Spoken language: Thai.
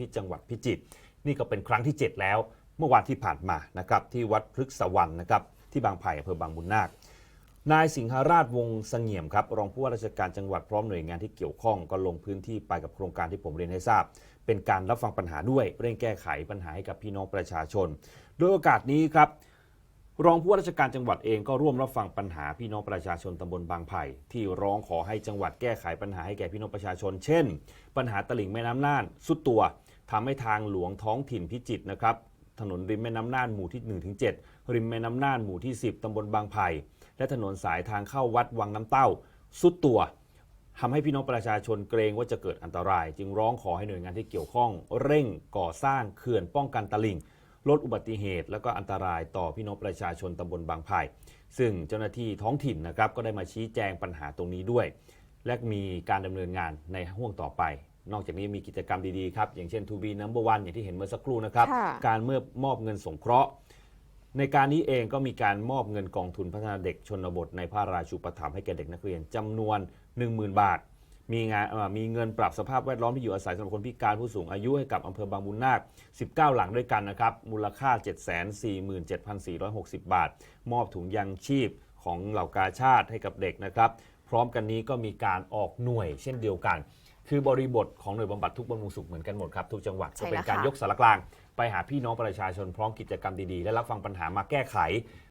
ที่จังหวัดพิจิตรนี่ก็เป็นครั้งที่ 7 แล้ว เมื่อวานที่ผ่านมานะครับที่วัดพฤกษวรรณนะครับที่บางไผ่อำเภอบางบุญนาคนายสิงหราชวงศ์เสงี่ยมครับรองผู้ว่าราชการจังหวัดพร้อมหน่วยงานที่เกี่ยวข้องก็ลงพื้นที่ไปกับโครงการที่ผมเรียนให้ทราบ เป็นการรับฟังปัญหาด้วยเร่งแก้ไขปัญหาให้กับพี่น้องประชาชน โดยโอกาสนี้ครับ รองผู้ว่าราชการจังหวัดเองก็ร่วมรับฟังปัญหาพี่น้องประชาชนตำบลบางไผ่ที่ร้องขอให้จังหวัดแก้ไขปัญหาให้แก่พี่น้องประชาชน เช่น ปัญหาตลิ่งแม่น้ำน่านสุดตัวทำให้ทางหลวงท้องถิ่นพิจิตรนะครับถนนริมแม่น้ำน่านหมู่ที่ 1-7 ริมแม่น้ำน่านหมู่ที่ 10ตำบลบางไผ่และถนนสายทางเข้าวัดวังน้ำเต้า สุดตัวทำให้พี่น้องประชาชนเกรงว่าจะเกิดอันตราย จึงร้องขอให้หน่วยงานที่เกี่ยวข้อง เร่งก่อสร้างเขื่อนป้องกันตลิ่ง ลดอุบัติเหตุ และก็อันตรายต่อพี่น้องประชาชนตำบลบางไผ่ซึ่งเจ้าหน้าที่ท้องถิ่นนะครับก็ได้มาชี้แจงปัญหาตรงนี้ด้วย และมีการดำเนินงานในห่วงต่อไป นอกจากนี้มีกิจกรรมดีๆครับอย่างเช่น To be number one อย่างที่เห็นเมื่อสักครู่นะครับค่ะการเมื่อมอบเงินสงเคราะห์ในการนี้เองก็มีการมอบเงินกองทุนพัฒนาเด็กชนบทในพระราชูปถัมภ์ให้แก่เด็กนักเรียนจำนวน 10,000 บาท มีงานเอ่อมีเงินปรับสภาพแวดล้อมที่อยู่อาศัยสำหรับคนพิการผู้สูงอายุให้กับอำเภอบางบุญนาค 19 หลังด้วยกันนะครับ มูลค่า 747,460 บาท มอบถุงยังชีพของเหล่ากาชาติให้กับเด็กนะครับ พร้อมกันนี้ก็มีการออกหน่วยเช่นเดียวกัน คือบริบทของหน่วยบำบัดทุกบำรุงสุขเหมือนกันหมดครับทุกจังหวัดใช่จะเป็นแล้วการค่ะยกสารกลาง ไปหาพี่น้องประชาชนพร้อมกิจกรรมดีๆ และรับฟังปัญหามาแก้ไข